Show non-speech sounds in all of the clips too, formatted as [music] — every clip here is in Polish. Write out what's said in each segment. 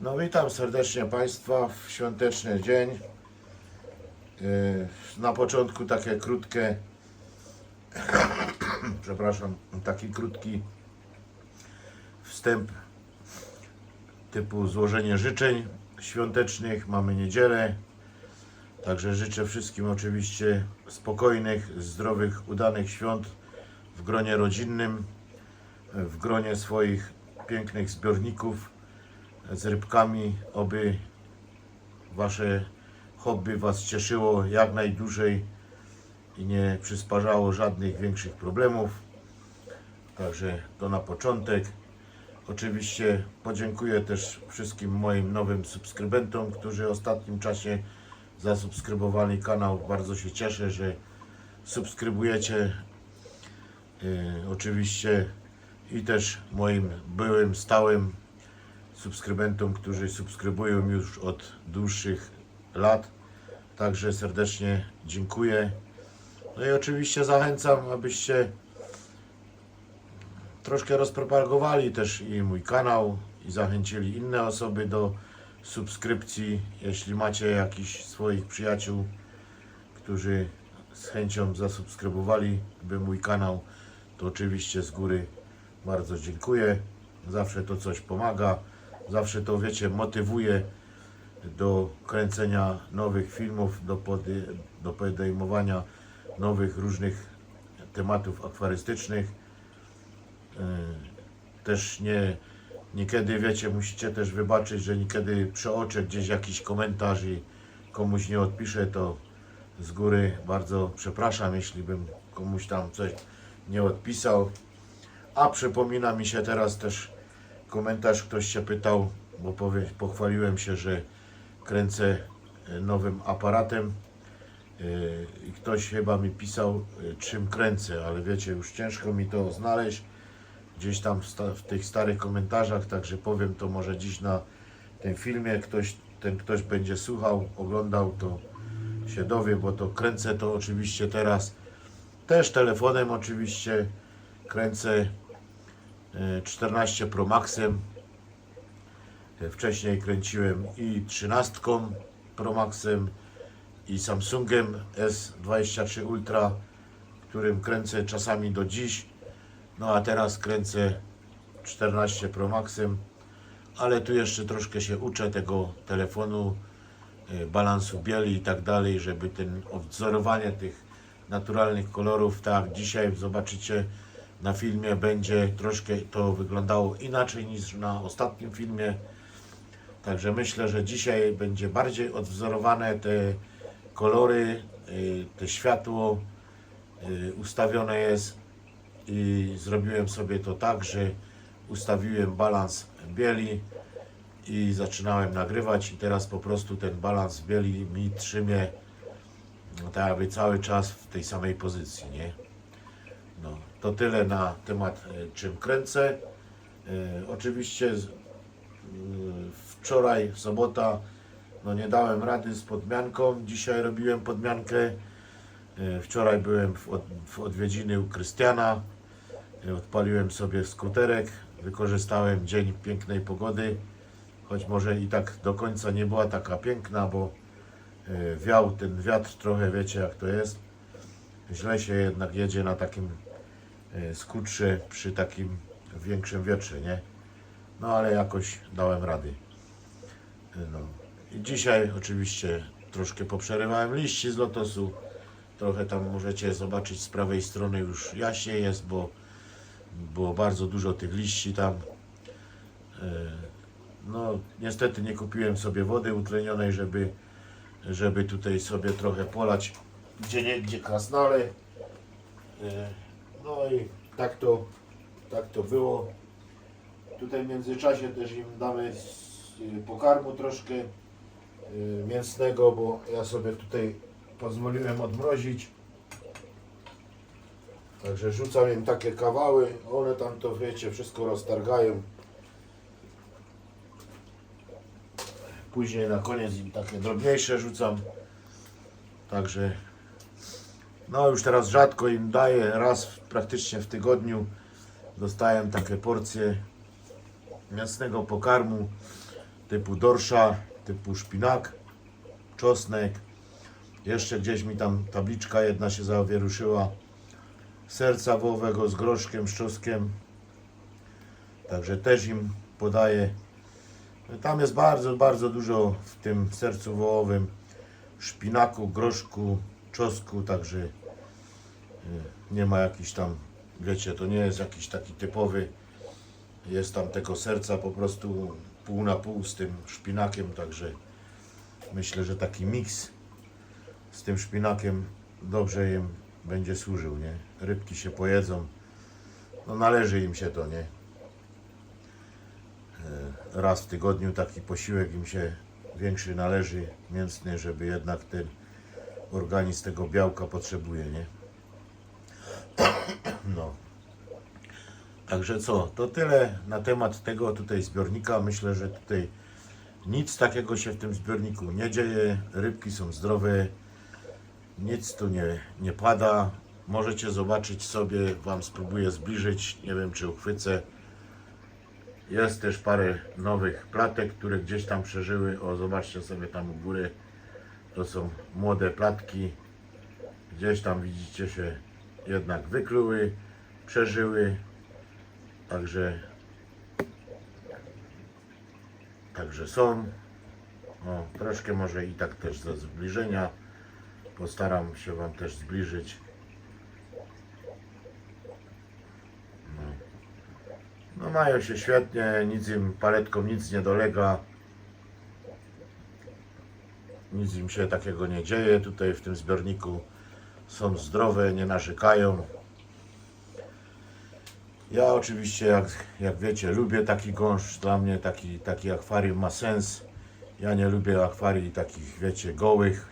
No witam serdecznie Państwa w świąteczny dzień. Yy, Na początku takie krótkie, [coughs] przepraszam, taki krótki wstęp typu złożenie życzeń świątecznych. Mamy niedzielę, także życzę wszystkim oczywiście spokojnych, zdrowych, udanych świąt w gronie rodzinnym, w gronie swoich pięknych zbiorników z rybkami, oby wasze hobby was cieszyło jak najdłużej i nie przysparzało żadnych większych problemów. Także to na początek. Oczywiście podziękuję też wszystkim moim nowym subskrybentom, którzy w ostatnim czasie zasubskrybowali kanał. Bardzo się cieszę, że subskrybujecie. Yy, oczywiście i też moim byłym stałym subskrybentom, którzy subskrybują już od dłuższych lat. Także serdecznie dziękuję. No i oczywiście zachęcam, abyście troszkę rozpropagowali też i mój kanał i zachęcili inne osoby do subskrypcji. Jeśli macie jakichś swoich przyjaciół, którzy z chęcią zasubskrybowali by mój kanał, to oczywiście z góry bardzo dziękuję. Zawsze to coś pomaga. Zawsze to, wiecie, motywuje do kręcenia nowych filmów, do, do podejmowania nowych różnych tematów akwarystycznych. Yy, Też nie, niekiedy, wiecie, musicie też wybaczyć, że niekiedy przeoczę gdzieś jakiś komentarz i komuś nie odpiszę, to z góry bardzo przepraszam, jeśli bym komuś tam coś nie odpisał. A przypomina mi się teraz też komentarz, ktoś się pytał, bo powie, pochwaliłem się, że kręcę e, nowym aparatem e, i ktoś chyba mi pisał, e, czym kręcę, ale wiecie, już ciężko mi to znaleźć gdzieś tam w, tych starych komentarzach, także powiem to może dziś na tym filmie, ktoś, ten ktoś będzie słuchał, oglądał, to się dowie, bo to kręcę to oczywiście teraz. Też telefonem oczywiście kręcę 14 Pro Maxem. E, Wcześniej kręciłem i 13 Pro Maxem i Samsungem S23 Ultra, którym kręcę czasami do dziś. No a teraz kręcę 14 Pro Maxem, ale tu jeszcze troszkę się uczę tego telefonu, e, balansu bieli i tak dalej, żeby ten odwzorowanie tych naturalnych kolorów, tak dzisiaj zobaczycie na filmie, będzie troszkę to wyglądało inaczej niż na ostatnim filmie. Także myślę, że dzisiaj będzie bardziej odwzorowane te kolory, y, te światło y, ustawione jest i zrobiłem sobie to tak, że ustawiłem balans bieli i zaczynałem nagrywać i teraz po prostu ten balans bieli mi trzymie no, tak jakby cały czas w tej samej pozycji, nie? No, to tyle na temat e, czym kręcę. E, oczywiście e, wczoraj, sobota, no nie dałem rady z podmianką. Dzisiaj robiłem podmiankę. Wczoraj byłem w, od, w odwiedziny u Krystiana. Odpaliłem sobie skuterek. Wykorzystałem dzień pięknej pogody. Choć może i tak do końca nie była taka piękna, bo wiał ten wiatr trochę, wiecie jak to jest. Źle się jednak jedzie na takim e, skutrze przy takim większym wietrze, nie? No ale jakoś dałem rady. E, No. I dzisiaj oczywiście troszkę poprzerywałem liści z lotosu. Trochę tam możecie zobaczyć z prawej strony już jaśniej jest, bo było bardzo dużo tych liści tam. E, No niestety nie kupiłem sobie wody utlenionej, żeby, żeby tutaj sobie trochę polać gdzie nie gdzie krasnale. No i tak to, tak to było. Tutaj w międzyczasie też im damy y, pokarmu troszkę y, mięsnego, bo ja sobie tutaj pozwoliłem odmrozić. Także rzucam im takie kawały, one tam to wiecie, wszystko roztargają. Później na koniec im takie drobniejsze rzucam. Także no już teraz rzadko im daję, raz praktycznie w tygodniu dostaję takie porcje mięsnego pokarmu. typu dorsza, typu szpinak, czosnek. Jeszcze gdzieś mi tam tabliczka jedna się zawieruszyła. Serca wołowego z groszkiem, z czosnkiem. Także też im podaję. Tam jest bardzo, bardzo dużo w tym sercu wołowym szpinaku, groszku, czosnku, także y, nie ma jakiś tam, wiecie, to nie jest jakiś taki typowy, jest tam tego serca po prostu pół na pół z tym szpinakiem, także myślę, że taki miks z tym szpinakiem dobrze im będzie służył, nie? Rybki się pojedzą, no należy im się to, nie? Raz w tygodniu taki posiłek im się większy należy, mięsny, żeby jednak ten organizm tego białka potrzebuje, nie? [clears throat] No. Także co, to tyle na temat tego tutaj zbiornika. Myślę, że tutaj nic takiego się w tym zbiorniku nie dzieje. Rybki są zdrowe, nic tu nie, nie pada. Możecie zobaczyć sobie, Wam spróbuję zbliżyć, nie wiem czy uchwycę. Jest też parę nowych platek, które gdzieś tam przeżyły. O, zobaczcie sobie tam u góry. To są młode platki. Gdzieś tam widzicie się jednak wykluły, przeżyły. Także Także są. O, troszkę może i tak też ze zbliżenia. Postaram się Wam też zbliżyć. No. no mają się świetnie, nic im paletką nic nie dolega. Nic im się takiego nie dzieje tutaj w tym zbiorniku. Są zdrowe, nie narzekają. Ja oczywiście, jak, jak wiecie, lubię taki gąszcz. Dla mnie taki, taki akwarium ma sens. Ja nie lubię akwarii takich, wiecie, gołych,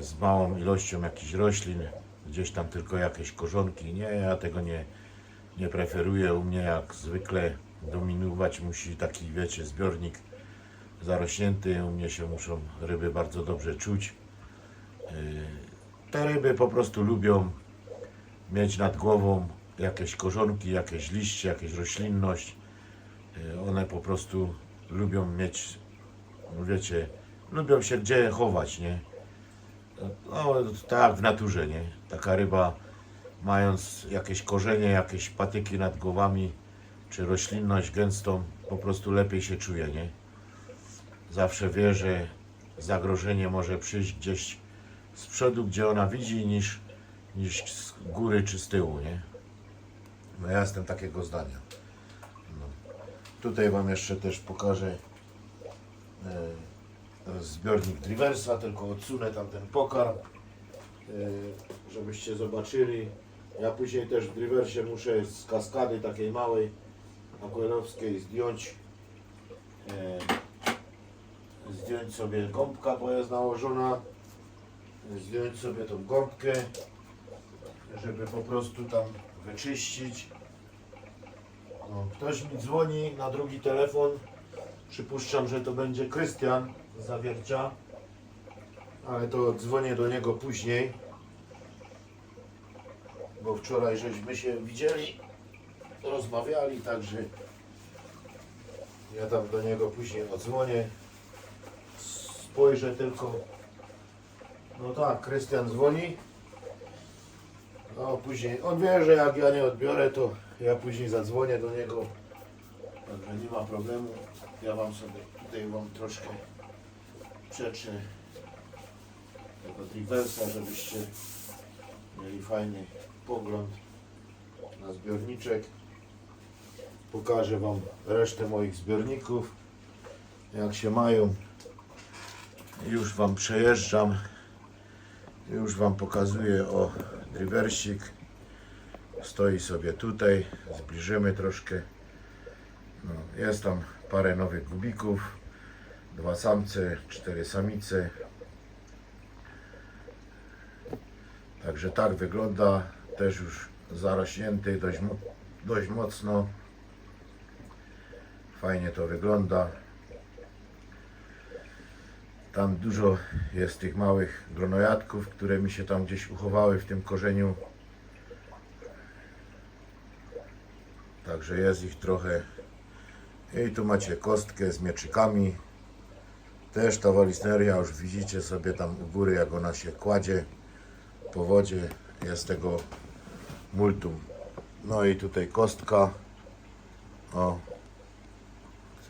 z małą ilością jakichś roślin, gdzieś tam tylko jakieś korzonki. Nie, ja tego nie, nie preferuję. U mnie jak zwykle dominować musi taki, wiecie, zbiornik zarośnięty. U mnie się muszą ryby bardzo dobrze czuć. Yy, Te ryby po prostu lubią mieć nad głową jakieś korzonki, jakieś liście, jakieś roślinność. Yy, One po prostu lubią mieć, no wiecie, lubią się gdzie chować, nie? No, tak w naturze, nie? Taka ryba mając jakieś korzenie, jakieś patyki nad głowami, czy roślinność gęstą, po prostu lepiej się czuje, nie? Zawsze wie, że zagrożenie może przyjść gdzieś z przodu, gdzie ona widzi, niż, niż z góry czy z tyłu, nie? No ja jestem takiego zdania. No. Tutaj Wam jeszcze też pokażę e, zbiornik Driversa, tylko odsunę tam ten pokar, e, żebyście zobaczyli. Ja później też w Driversie muszę z kaskady takiej małej akwarowskiej zdjąć e, zdjąć sobie gąbka, bo jest nałożona zdjąć sobie tą gąbkę żeby po prostu tam wyczyścić. No, ktoś mi dzwoni na drugi telefon. Przypuszczam, że to będzie Krystian z Zawiercia ale to dzwonię do niego później bo wczoraj żeśmy się widzieli rozmawiali, także ja tam do niego później odzwonię spojrzę tylko no tak, Krystian dzwoni no później, on wie, że jak ja nie odbiorę to ja później zadzwonię do niego także nie ma problemu ja wam sobie tutaj wam troszkę przetrzę tego Triversa, żebyście mieli fajny pogląd na zbiorniczek. Pokażę Wam resztę moich zbiorników, jak się mają. Już Wam przejeżdżam. Już Wam pokazuję o driversik. Stoi sobie tutaj. Zbliżymy troszkę. No, jest tam parę nowych gubików. Dwa samce, cztery samice. Także tak wygląda, też już zarośnięty dość, dość mocno. Fajnie to wygląda. Tam dużo jest tych małych gronojadków, które mi się tam gdzieś uchowały w tym korzeniu. Także jest ich trochę. I tu macie kostkę z mieczykami. Też ta walisneria, już widzicie sobie tam u góry, jak ona się kładzie po wodzie. Jest tego multum. No i tutaj kostka. O,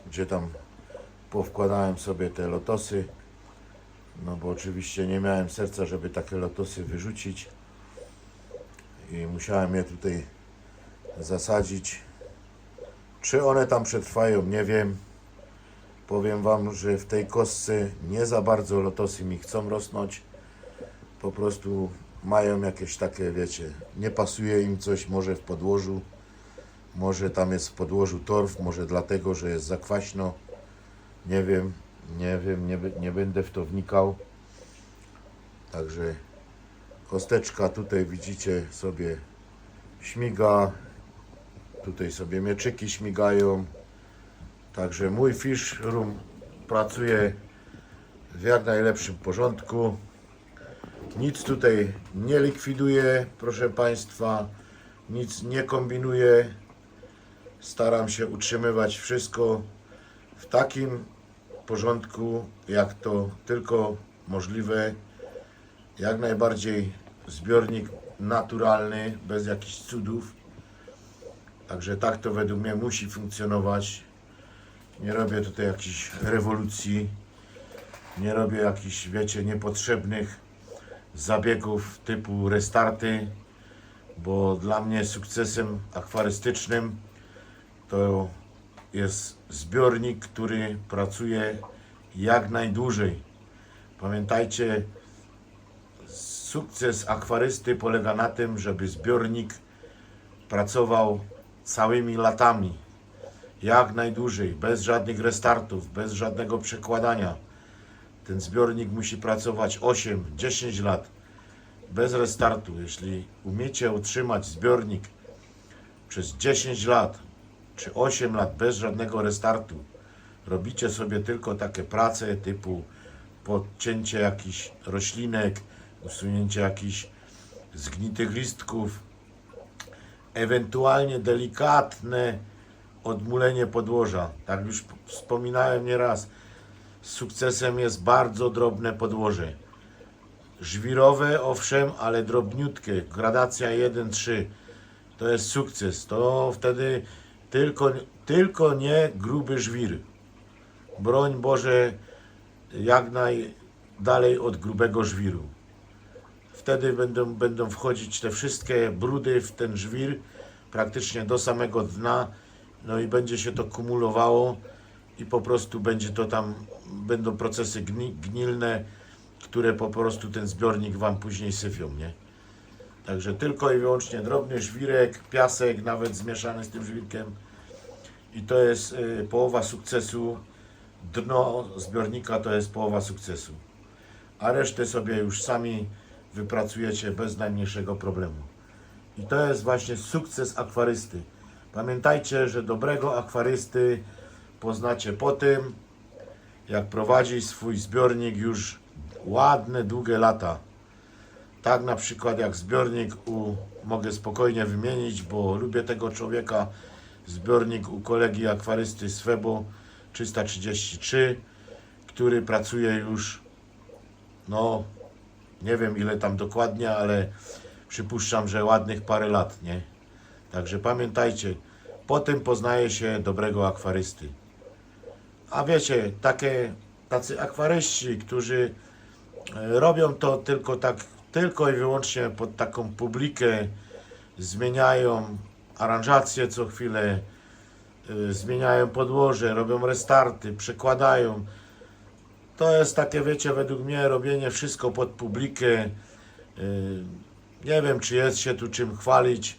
gdzie tam powkładałem sobie te lotosy. No bo oczywiście nie miałem serca, żeby takie lotosy wyrzucić. I musiałem je tutaj zasadzić. Czy one tam przetrwają, nie wiem. Powiem Wam, że w tej kostce nie za bardzo lotosy mi chcą rosnąć. Po prostu mają jakieś takie, wiecie, nie pasuje im coś może w podłożu. Może tam jest w podłożu torf, może dlatego, że jest za kwaśno. Nie wiem, nie wiem, nie, nie będę w to wnikał. Także kosteczka tutaj widzicie sobie śmiga. Tutaj sobie mieczyki śmigają. Także mój fish room pracuje w jak najlepszym porządku. Nic tutaj nie likwiduje, proszę Państwa. Nic nie kombinuję. Staram się utrzymywać wszystko w takim porządku, jak to tylko możliwe. Jak najbardziej zbiornik naturalny, bez jakichś cudów. Także tak to według mnie musi funkcjonować. Nie robię tutaj jakichś rewolucji. Nie robię jakichś, wiecie, niepotrzebnych zabiegów typu restarty, bo dla mnie sukcesem akwarystycznym to jest zbiornik, który pracuje jak najdłużej. Pamiętajcie, sukces akwarysty polega na tym, żeby zbiornik pracował całymi latami, jak najdłużej, bez żadnych restartów, bez żadnego przekładania. Ten zbiornik musi pracować 8-10 lat bez restartu. Jeśli umiecie utrzymać zbiornik przez 10 lat czy 8 lat bez żadnego restartu, robicie sobie tylko takie prace typu podcięcie jakichś roślinek, usunięcie jakichś zgnitych listków, ewentualnie delikatne odmulenie podłoża. Tak już wspominałem nieraz, sukcesem jest bardzo drobne podłoże. Żwirowe, owszem, ale drobniutkie. Gradacja 1-3 to jest sukces. To wtedy tylko, tylko nie gruby żwir. Broń Boże, jak najdalej od grubego żwiru. Wtedy będą, będą wchodzić te wszystkie brudy w ten żwir praktycznie do samego dna. No i będzie się to kumulowało i po prostu będzie to tam, będą procesy gni, gnilne, które po prostu ten zbiornik Wam później syfią, nie? Także tylko i wyłącznie drobny żwirek, piasek, nawet zmieszany z tym żwirkiem. I to jest y, połowa sukcesu. Dno zbiornika to jest połowa sukcesu. A resztę sobie już sami wypracujecie bez najmniejszego problemu. I to jest właśnie sukces akwarysty. Pamiętajcie, że dobrego akwarysty poznacie po tym, jak prowadzi swój zbiornik już ładne, długie lata. Tak na przykład jak zbiornik u, mogę spokojnie wymienić, bo lubię tego człowieka, zbiornik u kolegi akwarysty Swebo 333, który pracuje już, no nie wiem ile tam dokładnie, ale przypuszczam, że ładnych parę lat, nie? Także pamiętajcie, po tym poznaje się dobrego akwarysty. A wiecie, takie, tacy akwaryści, którzy e, robią to tylko tak, tylko i wyłącznie pod taką publikę, zmieniają aranżację co chwilę, y, zmieniają podłoże, robią restarty, przekładają. To jest takie, wiecie, według mnie robienie wszystko pod publikę. Y, Nie wiem, czy jest się tu czym chwalić,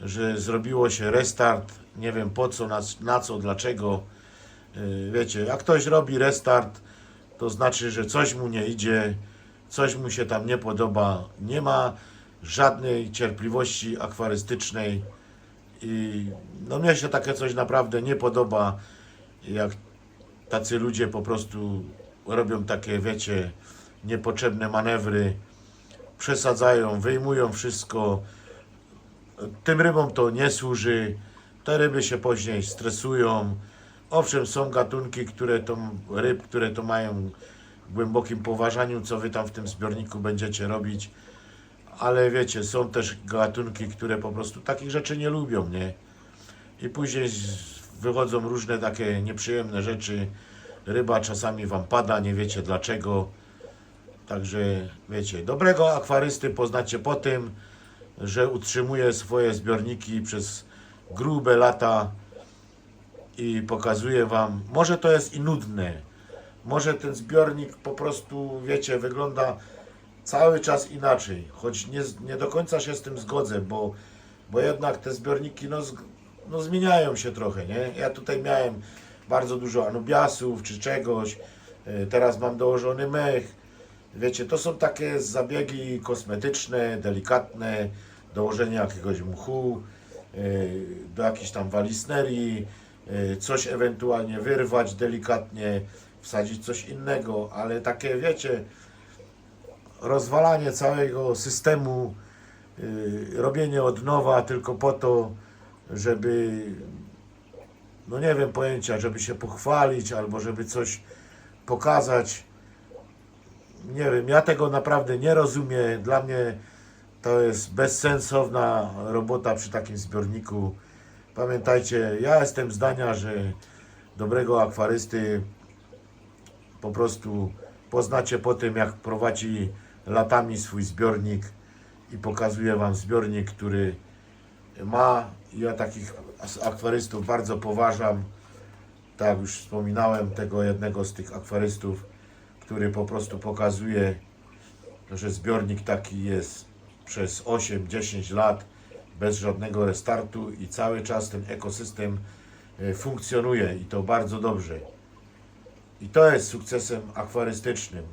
że zrobiło się restart. Nie wiem po co, na, na co, dlaczego. Y, Wiecie, jak ktoś robi restart, to znaczy, że coś mu nie idzie, coś mu się tam nie podoba. Nie ma żadnej cierpliwości akwarystycznej. I no mnie się takie coś naprawdę nie podoba, jak tacy ludzie po prostu robią takie, wiecie, niepotrzebne manewry, przesadzają, wyjmują wszystko. Tym rybom to nie służy. Te ryby się później stresują, Owszem, są gatunki, które to ryb, które to mają w głębokim poważaniu, co wy tam w tym zbiorniku będziecie robić, ale wiecie, są też gatunki, które po prostu takich rzeczy nie lubią, nie? I później wychodzą różne takie nieprzyjemne rzeczy. Ryba czasami wam pada, nie wiecie dlaczego. Także wiecie, dobrego akwarysty poznacie po tym, że utrzymuje swoje zbiorniki przez grube lata i pokazuje wam. Może to jest i nudne. Może ten zbiornik po prostu, wiecie, wygląda cały czas inaczej. Choć nie, nie do końca się z tym zgodzę, bo, bo jednak te zbiorniki no, no, zmieniają się trochę, nie? Ja tutaj miałem bardzo dużo anubiasów czy czegoś. y, Teraz mam dołożony mech. Wiecie, to są takie zabiegi kosmetyczne, delikatne, dołożenie jakiegoś mchu, y, do jakiejś tam walisnerii, y, coś ewentualnie wyrwać delikatnie, wsadzić coś innego, ale takie wiecie, rozwalanie całego systemu, y, robienie od nowa tylko po to, żeby, no nie wiem pojęcia, żeby się pochwalić albo żeby coś pokazać. Nie wiem, ja tego naprawdę nie rozumiem. Dla mnie to jest bezsensowna robota przy takim zbiorniku. Pamiętajcie, ja jestem zdania, że dobrego akwarysty po prostu poznacie po tym, jak prowadzi latami swój zbiornik i pokazuje Wam zbiornik, który ma. Ja takich akwarystów bardzo poważam. Tak już wspominałem, tego jednego z tych akwarystów, który po prostu pokazuje, że zbiornik taki jest przez 8-10 lat bez żadnego restartu i cały czas ten ekosystem e, funkcjonuje i to bardzo dobrze. I to jest sukcesem akwarystycznym.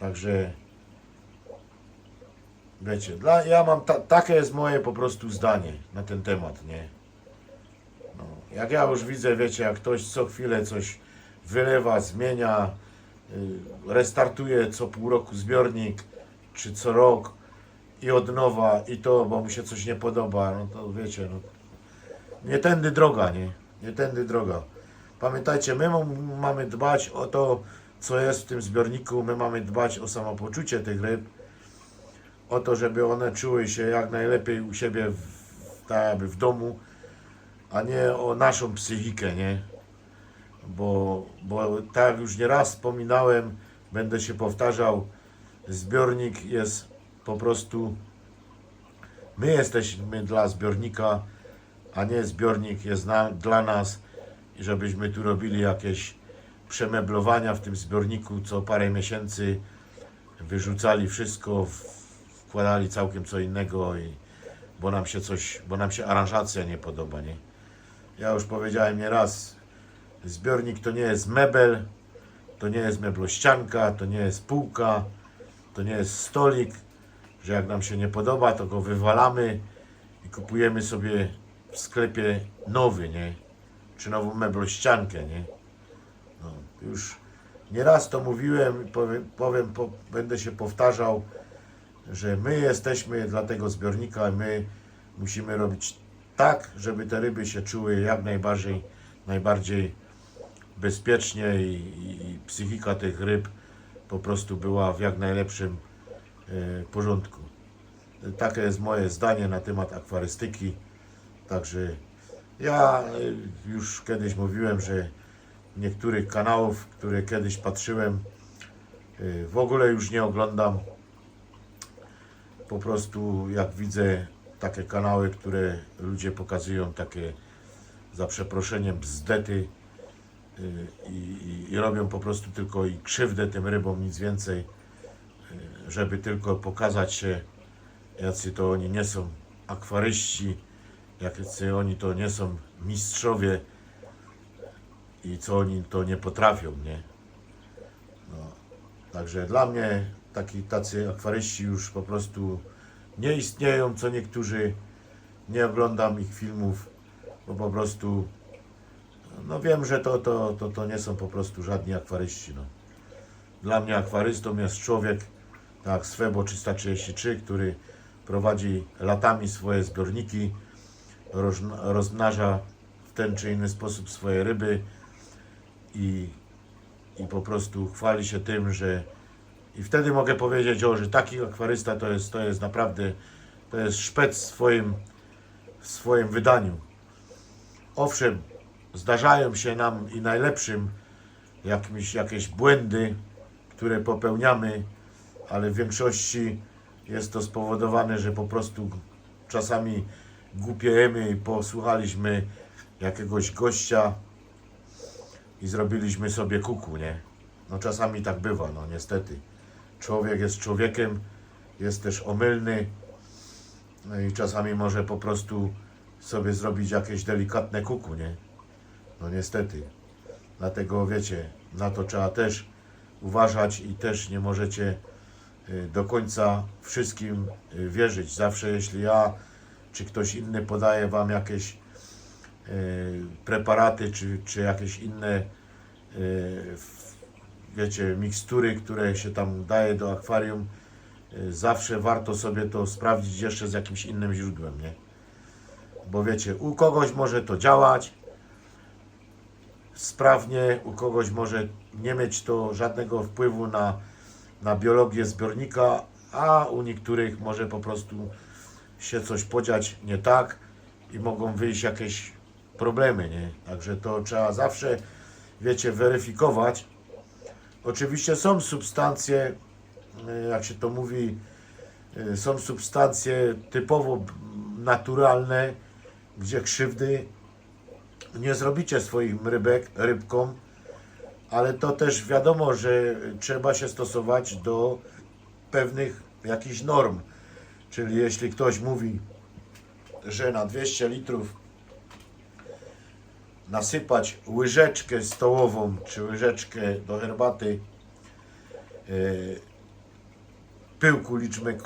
Także wiecie, dla, ja mam ta, takie jest moje po prostu zdanie na ten temat, nie? No, jak ja już widzę, wiecie, jak ktoś co chwilę coś wylewa, zmienia, y, restartuje co pół roku zbiornik, czy co rok i od nowa, i to, bo mu się coś nie podoba, no to wiecie, no, nie tędy droga, nie? Nie tędy droga. Pamiętajcie, my mam- mamy dbać o to, co jest w tym zbiorniku, my mamy dbać o samopoczucie tych ryb, o to, żeby one czuły się jak najlepiej u siebie w, tak jakby w domu, a nie o naszą psychikę, nie? Bo, bo tak jak już nieraz wspominałem, będę się powtarzał, zbiornik jest po prostu, my jesteśmy dla zbiornika, a nie zbiornik jest na, dla nas i żebyśmy tu robili jakieś przemeblowania w tym zbiorniku co parę miesięcy, wyrzucali wszystko, w- wkładali całkiem co innego, i, bo nam się coś, bo nam się aranżacja nie podoba, nie? Ja już powiedziałem nieraz, zbiornik to nie jest mebel, to nie jest meblościanka, to nie jest półka, to nie jest stolik, że jak nam się nie podoba, to go wywalamy i kupujemy sobie w sklepie nowy, nie? Czy nową meblościankę, nie? No, już nieraz to mówiłem i powiem, powiem po, będę się powtarzał, że my jesteśmy dla tego zbiornika, my musimy robić tak, żeby te ryby się czuły jak najbardziej, najbardziej bezpiecznie i, i, psychika tych ryb po prostu była w jak najlepszym e, porządku. Takie jest moje zdanie na temat akwarystyki. Także ja e, już kiedyś mówiłem, że niektórych kanałów, które kiedyś patrzyłem, e, w ogóle już nie oglądam. Po prostu jak widzę takie kanały, które ludzie pokazują takie za przeproszeniem bzdety y, i, i, i robią po prostu tylko i krzywdę tym rybom, nic więcej, y, żeby tylko pokazać się, jacy to oni nie są akwaryści, jacy oni to nie są mistrzowie i co oni to nie potrafią, nie? No, także dla mnie taki, tacy akwaryści już po prostu nie istnieją, co niektórzy nie oglądam ich filmów, bo po prostu no wiem, że to, to, to, to nie są po prostu żadni akwaryści. No. Dla mnie akwarystą jest człowiek, tak Swebo 333, który prowadzi latami swoje zbiorniki, roz, rozmnaża w ten czy inny sposób swoje ryby i, i po prostu chwali się tym, że i wtedy mogę powiedzieć, o, że taki akwarysta to jest, to jest naprawdę, to jest szpec w swoim, w swoim wydaniu. Owszem, zdarzają się nam i najlepszym jakimiś, jakieś błędy, które popełniamy, ale w większości jest to spowodowane, że po prostu czasami głupiejemy i posłuchaliśmy jakiegoś gościa i zrobiliśmy sobie kuku, nie? No czasami tak bywa, no niestety. Człowiek jest człowiekiem, jest też omylny no i czasami może po prostu sobie zrobić jakieś delikatne kuku, nie? No niestety. Dlatego wiecie, na to trzeba też uważać i też nie możecie y, do końca wszystkim y, wierzyć. Zawsze jeśli ja czy ktoś inny podaje wam jakieś y, preparaty, czy, czy jakieś inne wiecie, mikstury, które się tam daje do akwarium, y, zawsze warto sobie to sprawdzić jeszcze z jakimś innym źródłem, nie? Bo wiecie, u kogoś może to działać sprawnie, u kogoś może nie mieć to żadnego wpływu na, na biologię zbiornika, a u niektórych może po prostu się coś podziać nie tak i mogą wyjść jakieś problemy, nie? Także to trzeba zawsze, wiecie, weryfikować. Oczywiście są substancje, y, jak się to mówi, y, są substancje typowo naturalne, gdzie krzywdy nie zrobicie swoim rybek, rybkom, ale to też wiadomo, że trzeba się stosować do pewnych jakichś norm. Czyli jeśli ktoś mówi, że na 200 litrów nasypać łyżeczkę stołową czy łyżeczkę do herbaty e, pyłku liczmy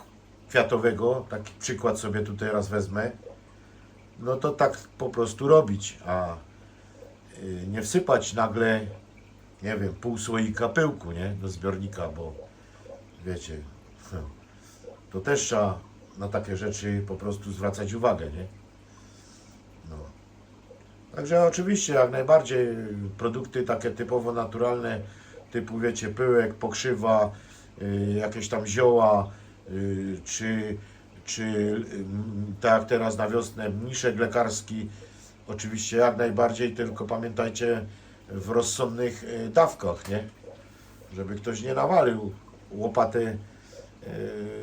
kwiatowego, taki przykład sobie tutaj raz wezmę, no to tak po prostu robić, a y, nie wsypać nagle, nie wiem, pół słoika pyłku, nie, do zbiornika, bo wiecie, to też trzeba na takie rzeczy po prostu zwracać uwagę, nie? No. Także oczywiście jak najbardziej produkty takie typowo naturalne, typu wiecie, pyłek, pokrzywa, y, jakieś tam zioła, y, czy, czy mm, tak jak teraz na wiosnę mniszek lekarski, oczywiście jak najbardziej, tylko pamiętajcie w rozsądnych y, dawkach, nie? Żeby ktoś nie nawalił łopaty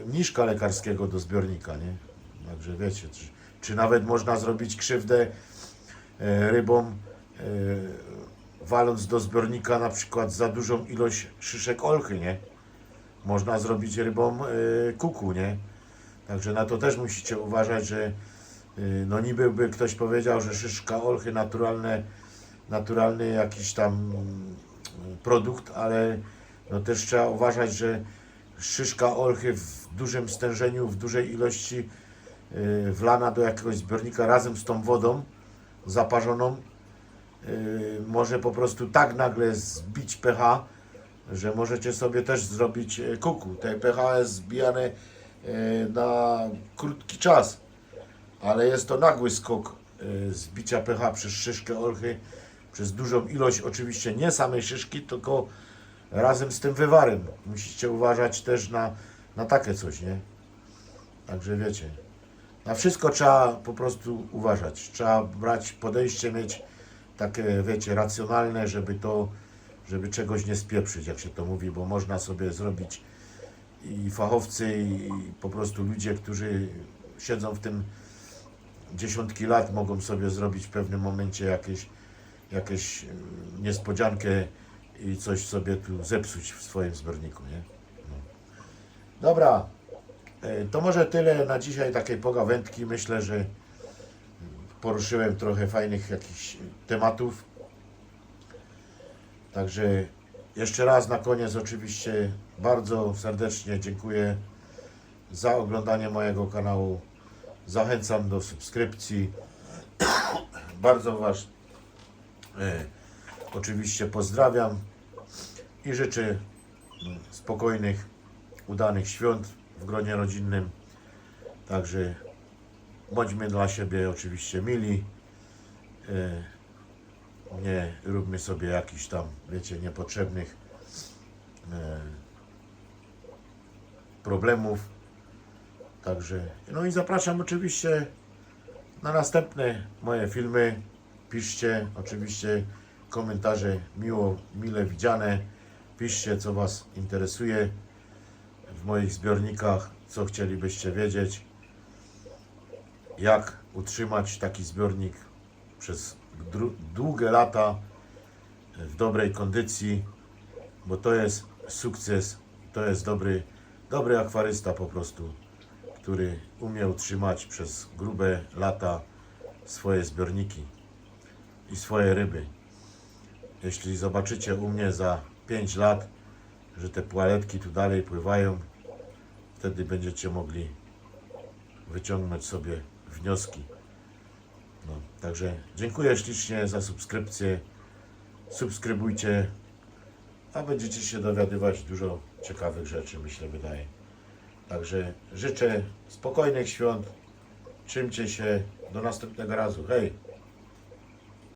mniszka lekarskiego do zbiornika, nie? Także wiecie, czy, czy nawet można zrobić krzywdę rybom, e, waląc do zbiornika na przykład za dużą ilość szyszek olchy, nie? Można zrobić rybom e, kuku, nie? Także na to też musicie uważać, że e, no niby by ktoś powiedział, że szyszka olchy naturalne, naturalny jakiś tam mm, produkt, ale no też trzeba uważać, że szyszka olchy w dużym stężeniu, w dużej ilości wlana do jakiegoś zbiornika razem z tą wodą zaparzoną yy, może po prostu tak nagle zbić pH, że możecie sobie też zrobić yy, kuku. Te pH jest zbijane yy, na krótki czas, ale jest to nagły skok yy, zbicia pH przez szyszkę olchy, przez dużą ilość, oczywiście nie samej szyszki, tylko razem z tym wywarem. Musicie uważać też na, na takie coś, nie? Także wiecie, na wszystko trzeba po prostu uważać. Trzeba brać podejście, mieć takie, wiecie, racjonalne, żeby to, żeby czegoś nie spieprzyć, jak się to mówi, bo można sobie zrobić i fachowcy, i po prostu ludzie, którzy siedzą w tym dziesiątki lat, mogą sobie zrobić w pewnym momencie jakieś, jakieś y, niespodziankę i coś sobie tu zepsuć w swoim zbiorniku, nie? No. Dobra, to może tyle na dzisiaj takiej pogawędki. Myślę, że poruszyłem trochę fajnych jakichś tematów. Także jeszcze raz na koniec oczywiście bardzo serdecznie dziękuję za oglądanie mojego kanału. Zachęcam do subskrypcji. [coughs] Bardzo Was e, oczywiście pozdrawiam i życzę mm, spokojnych, udanych świąt w gronie rodzinnym. Także bądźmy dla siebie oczywiście mili. E, Nie róbmy sobie jakichś tam, wiecie, niepotrzebnych e, problemów. Także, no i zapraszam oczywiście na następne moje filmy. Piszcie oczywiście komentarze miło, mile widziane. Piszcie, co Was interesuje w moich zbiornikach, co chcielibyście wiedzieć, jak utrzymać taki zbiornik przez długie lata w dobrej kondycji, bo to jest sukces, to jest dobry, dobry akwarysta po prostu, który umie utrzymać przez grube lata swoje zbiorniki i swoje ryby. Jeśli zobaczycie u mnie za 5 lat, że te płaletki tu dalej pływają, wtedy będziecie mogli wyciągnąć sobie wnioski. No, także dziękuję ślicznie za subskrypcję. Subskrybujcie, a będziecie się dowiadywać dużo ciekawych rzeczy, myślę, wydaje. Także życzę spokojnych świąt. Trzymcie się. Do następnego razu. Hej!